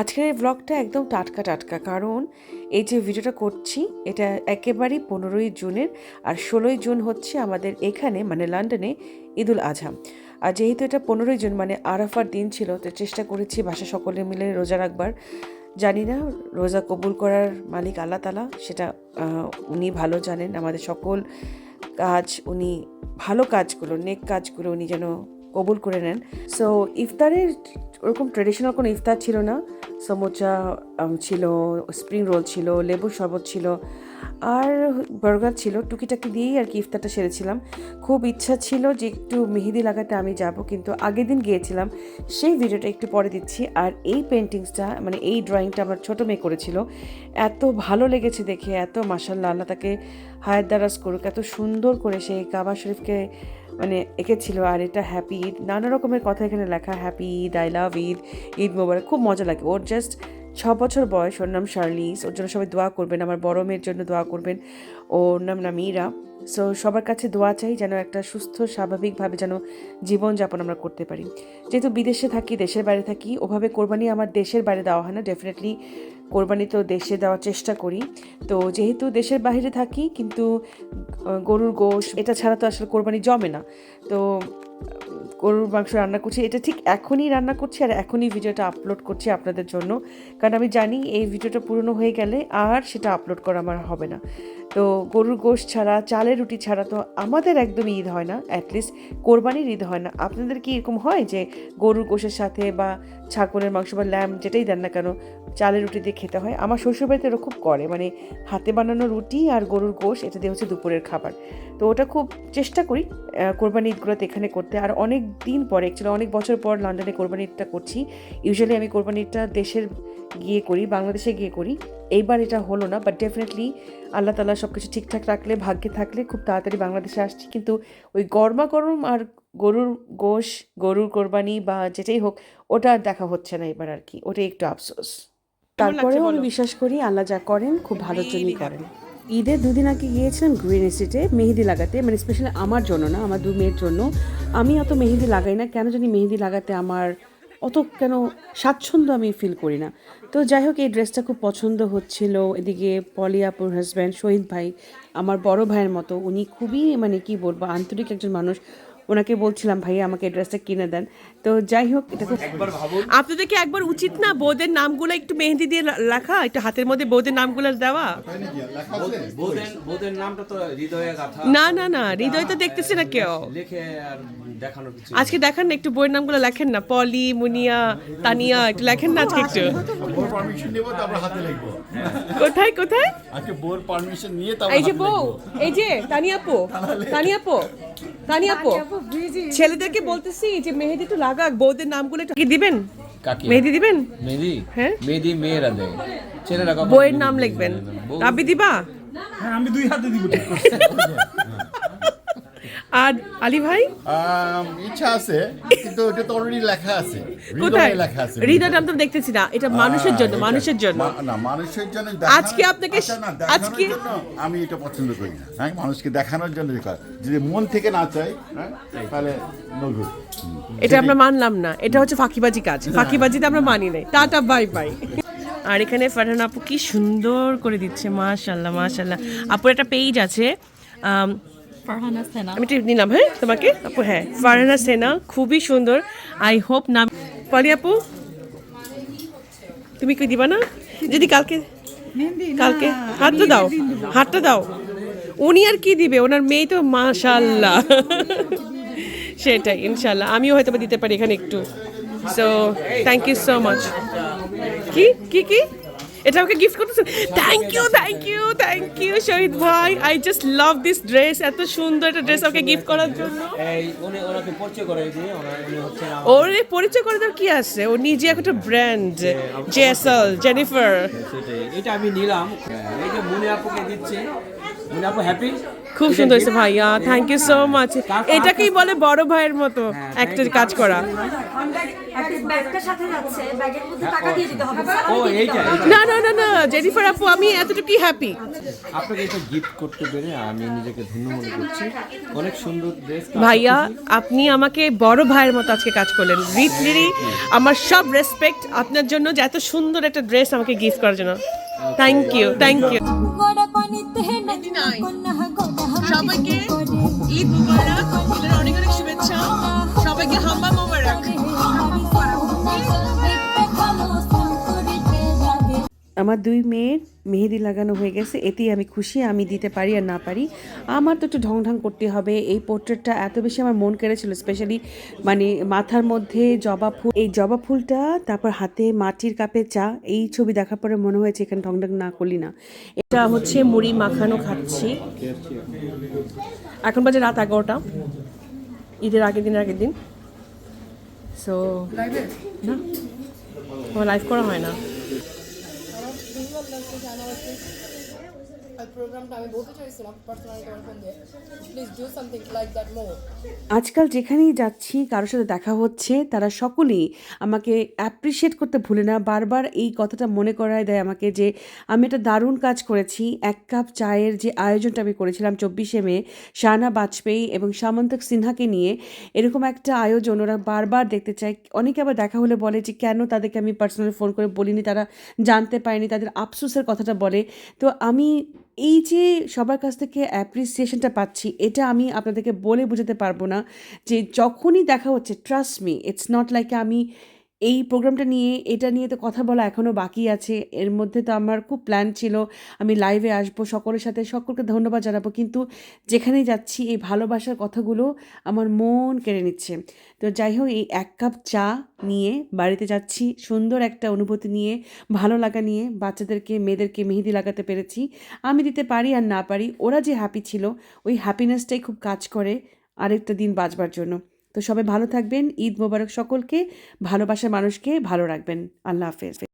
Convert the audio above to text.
আজকের এই ব্লগটা একদম টাটকা টাটকা, কারণ এই যে ভিডিওটা করছি, এটা একেবারেই পনেরোই জুনের আর ষোলোই জুন হচ্ছে আমাদের এখানে মানে লন্ডনে ঈদুল আজহা আর যেহেতু এটা পনেরোই জুন মানে আরাফার দিন ছিল, তো চেষ্টা করেছি বাসা সকলে মিলে রোজা রাখবার। জানি না, রোজা কবুল করার মালিক আল্লাহ তালা সেটা উনি ভালো জানেন। আমাদের সকল কাজ, উনি ভালো কাজগুলো, নেক কাজগুলো উনি যেন কবুল করে নেন। সো ইফতারের ওরকম ট্রেডিশনাল কোনো ইফতার ছিল না। সমোচা ছিল স্প্রিং রোল ছিল, লেবুর শরবত ছিল, আর বার্গার ছিল। টুকিটাকি দিয়েই আর কি ইফতারটা সেরেছিলাম। খুব ইচ্ছা ছিল যে একটু মেহেদি লাগাতে আমি যাব, কিন্তু আগের দিন গিয়েছিলাম। সেই ভিডিওটা একটু পরে দিচ্ছি। আর এই পেন্টিংসটা মানে এই ড্রয়িংটা আমার ছোটো মেয়ে করেছিল। এত ভালো লেগেছে দেখে, এত মাসাল্লাহ আল্লাহ তাকে হায়াত দারাজ করুক। এত সুন্দর করে সেই কাবা শরীফকে মানে এঁকেছিল আর এটা হ্যাপি ঈদ নানা রকমের কথা এখানে লেখা happy Eid I love Eid Eid Mubarak খুব মজা লাগে। ওর জাস্ট ছ বছর বয়স, ওর নাম শার্লিস ওর জন্য সবাই দোয়া করবেন, আমার বড় মেয়ের জন্য দোয়া করবেন। ওর নাম না মীরা সো সবার কাছে দোয়া চাই যেন একটা সুস্থ, স্বাভাবিকভাবে যেন জীবনযাপন আমরা করতে পারি। যেহেতু বিদেশে থাকি, দেশের বাইরে থাকি, ওভাবে কোরবানি আমার দেশের বাইরে দেওয়া হয় না। ডেফিনেটলি কোরবানি তো দেশে দেওয়ার চেষ্টা করি। তো যেহেতু দেশের বাইরে থাকি, কিন্তু গরুর গোশ, এটা ছাড়া তো আসলে কোরবানি জমে না। তো, গরুর মাংস রান্না করছি, এটা ঠিক এখনই রান্না করছি আর এখনই ভিডিওটা আপলোড করছি আপনাদের জন্য। কারণ আমি জানি এই ভিডিওটা পুরনো হয়ে গেলে আর সেটা আপলোড করা আমার হবে না। তো, গরুর গোশ ছাড়া, চালের রুটি ছাড়া তো আমাদের একদমই ঈদ হয় না অ্যাটলিস্ট কোরবানির ঈদ হয় না। আপনাদের কি এরকম হয় যে গরুর গোশের সাথে বা ছাগলের মাংস বা ল্যাম যেটাই দেন না কেন, চালের রুটি দিয়ে খেতে হয়। আমার শ্বশুরবাড়িতে এরা খুব করে মানে হাতে বানানো রুটি আর গরুর গোশ, এটা দিয়ে হচ্ছে দুপুরের খাবার। তো ওটা খুব চেষ্টা করি কোরবানি ঈদগুলোতে এখানে করতে। আর অনেক দিন পরে অ্যাকচুয়ালি অনেক বছর পর লন্ডনে কোরবানি ঈদটা করছি। ইউজুয়ালি আমি কোরবানি ঈদটা দেশের গিয়ে করি, বাংলাদেশে গিয়ে করি। এইবার এটা হলো না বাট ডেফিনেটলি আল্লাহ তালা সব কিছু ঠিকঠাক রাখলে, ভাগ্যে থাকলে খুব তাড়াতাড়ি বাংলাদেশে আসছি। কিন্তু ওই গরমা গরম আর গরুর গোশ গরুর কোরবানি বা যেটাই হোক ওটা আর দেখা হচ্ছে না এবার আর কি। ওটা একটু আফসোস। তারপরেও আমি বিশ্বাস করি আল্লাহ যা করেন খুব ভালো জন্যই করেন। ঈদের দুদিন আগে গিয়েছিলাম গ্রিন এস্টেটে মেহেদি লাগাতে মানে স্পেশালি আমার জন্য না আমার দু মেয়ের জন্য। আমি অত মেহেদি লাগাই না কেন জানি মেহেদি লাগাতে আমার অত কেন স্বাচ্ছন্দ্য আমি ফিল করি না। তো যাই হোক এই ড্রেসটা খুব পছন্দ হচ্ছিল। এদিকে পলিয়াপুর হাজব্যান্ড শহীদ ভাই আমার বড় ভাইয়ের মতো উনি খুবই মানে কি বলব আন্তরিক একজন মানুষ। ওনাকে বলছিলাম ভাই আমাকে ড্রেসটা কিনে দেন। তো যাই হোক এটা খুব আপনাদের কি একবার উচিত না বৌদের নামগুলো একটু মেহেদি দিয়ে লেখা? একটু হাতের মধ্যে বৌদের নামগুলো দেওয়া? না না না হৃদয় তো দেখতেছে না কেউ। লিখে আর দেখানোর কিছু আজকে দেখান না একটু বইয়ের নামগুলো লেখেন না। পলি মুনিয়া তানিয়া একটু লেখেন না আজকে একটু। বোর পারমিশন নেব তারপর হাতে লিখব। কোথায় কোথায়? আজকে বোর পারমিশন নিয়ে এই যে হাতে বউ এই যে তানিয়াপো তানিয়াপো তানিয়াপো ছেলেদেরকে বলতেছি যে মেহেদি একটু লাগাক বৌদের নামগুলো একটু কি দিবেন? কাকি? মেহেদি দিবেন? মেহেদি? হ্যাঁ? মেহেদি মেয়েরা দেয়। ছেলেরা বউয়ের নাম লিখবেন। আপনি দিবা? হ্যাঁ আমি দুই হাতে দিব ঠিক করছি। আর আলী ভাই? ইচ্ছা আছে কিন্তু ওটা তো অলরেডি লেখা আছে। কোথায়? লেখা আছে। হৃদয় নাম তো দেখতেছি না এটা মানুষের জন্য হ্যাঁ, মানুষের জন্য। না মানুষের জন্য আজকে আপনাকে- আচ্ছা, আজকে- আমি এটা পছন্দ করি না। হ্যাঁ মানুষকে দেখানোর জন্য এটা করা। যদি মন থেকে না চাই হ্যাঁ তাহলে no এটা আমরা মানলাম না এটা হচ্ছে ফাঁকিবাজি কাজ। ফাঁকিবাজিতে আমরা মানি নাই। Tata bye bye. আর এখানে ফারহান আপু কি সুন্দর করে দিচ্ছে মাশাল্লাহ মাশাল্লাহ আপুর একটা পেজ আছে ফারহানা সেনা। আমি একটু নিলাম হ্যাঁ তোমাকে? আপু হ্যাঁ ফারহানা সেনা খুবই সুন্দর। আই হোপ নাম পালি আপু তুমি কি দিবা না? যদি কালকে কালকে হাতটা দাও হাতটা দাও। উনি আর কি দিবে? ওনার মেয়ে তো মাশাল্লাহ সেটাই ইনশাল্লাহ আমিও হয়তো বা দিতে পারি এখানে একটু। So thank you so much কি? কি কি? এটা আমাকে গিফট করতেছেন thank you thank you thank you Shahid ভাই। I just love this dress এত সুন্দর একটা ড্রেস আমাকে গিফট করার জন্য। ওরে পরিচয় করে দেওয়ার কি আছে? ও নিজে একটা ব্র্যান্ড জেসল জেনিফার এটা আমি নিলাম। এই যে মুনি আপুকে দিচ্ছে। মুনি আপু হ্যাপি খুব সুন্দর হয়েছে ভাইয়া থ্যাংক ইউ সো মাচ এটাকেই বলে বড় ভাইয়ের মতো একটা কাজ করা ব্যাগটা সাথে যাচ্ছে ব্যাগের মধ্যে টাকা দিয়ে দিতে হবে ও এইটা এইটা। না না না না জেনিফার আপু আমি এতটুকুই হ্যাপি আপনাকে এটা গিফট করতে পেরে আমি নিজেকে ধন্য মনে করছি। অনেক সুন্দর ড্রেস ভাইয়া আপনি আমাকে বড় ভাইয়ের মতো আজকে কাজ করলেন। রিটলি আমার সব রেসপেক্ট আপনার জন্য যে এত সুন্দর একটা ড্রেস আমাকে গিফট করার জন্য। থ্যাংক ইউ থ্যাংক ইউ সবাইকে ঈদ মুবারক অনেক অনেক শুভেচ্ছা। সবাইকে হাম্বা আমার দুই মেয়ের মেহেদি লাগানো হয়ে গেছে, এতেই আমি খুশি, আমি দিতে পারি আর না পারি। আমার তো একটু ঢং ঢং করতে হবে, এই পোর্ট্রেটটা এত বেশি আমার মন কেড়েছিল স্পেশালি মানে মাথার মধ্যে জবা ফুল। এই জবা ফুলটা, তারপর হাতে মাটির কাপে চা, এই ছবি দেখার পরে মনে হয়েছে এখানে ঢং ঢং না করলি না। এটা হচ্ছে মুড়ি মাখানো খাচ্ছি। এখন বাজে রাত এগারোটা। ঈদের আগের দিন আগের দিন। সো না? লাইভ করা হয় না। হচ্ছে জানা হচ্ছে আজকাল যেখানেই যাচ্ছি, কারোর সাথে দেখা হচ্ছে, তারা সকলেই আমাকে অ্যাপ্রিসিয়েট করতে ভুলে না। বারবার এই কথাটা মনে করায় দেয় আমাকে যে, আমি একটা দারুণ কাজ করেছি। এক কাপ চায়ের যে আয়োজনটা আমি করেছিলাম চব্বিশে মে, শাহানা বাজপেয়ী এবং সামন্তক সিনহাকে নিয়ে, এরকম একটা আয়োজন ওরা বারবার দেখতে চায়। অনেকে আবার দেখা হলে বলে যে, কেন তাদেরকে আমি পার্সোনালি ফোন করে বলিনি? তারা জানতে পারেনি, তাদের আফসোসের কথাটা বলে। তো আমি এই যে সবার কাছ থেকে অ্যাপ্রিসিয়েশনটা পাচ্ছি, এটা আমি আপনাদেরকে বলে বোঝাতে পারব না যে যখনই দেখা হচ্ছে trust me it's not like আমি এই প্রোগ্রামটা নিয়ে, এটা নিয়ে তো কথা বলা এখনও বাকি আছে। এর মধ্যে তো আমার খুব প্ল্যান ছিল, আমি লাইভে আসব সকলের সাথে। সকলকে ধন্যবাদ জানাব। কিন্তু যেখানেই যাচ্ছি, এই ভালোবাসার কথাগুলো আমার মন কেড়ে নিচ্ছে। তো যাই হোক, এই এক কাপ চা নিয়ে বাড়িতে যাচ্ছি। সুন্দর একটা অনুভূতি নিয়ে, ভালো লাগা নিয়ে, বাচ্চাদেরকে, মেয়েদেরকে মেহেদি লাগাতে পেরেছি। আমি দিতে পারি আর না পারি, ওরা যে হ্যাপি ছিল, ওই হ্যাপিনেসটাই খুব কাজ করে আরেকটা দিন বাঁচবার জন্য। তো সবাই ভালো থাকবেন ঈদ মোবারক সকলকে ভালোবাসার মানুষকে ভালো রাখবেন। আল্লাহ হাফেজ।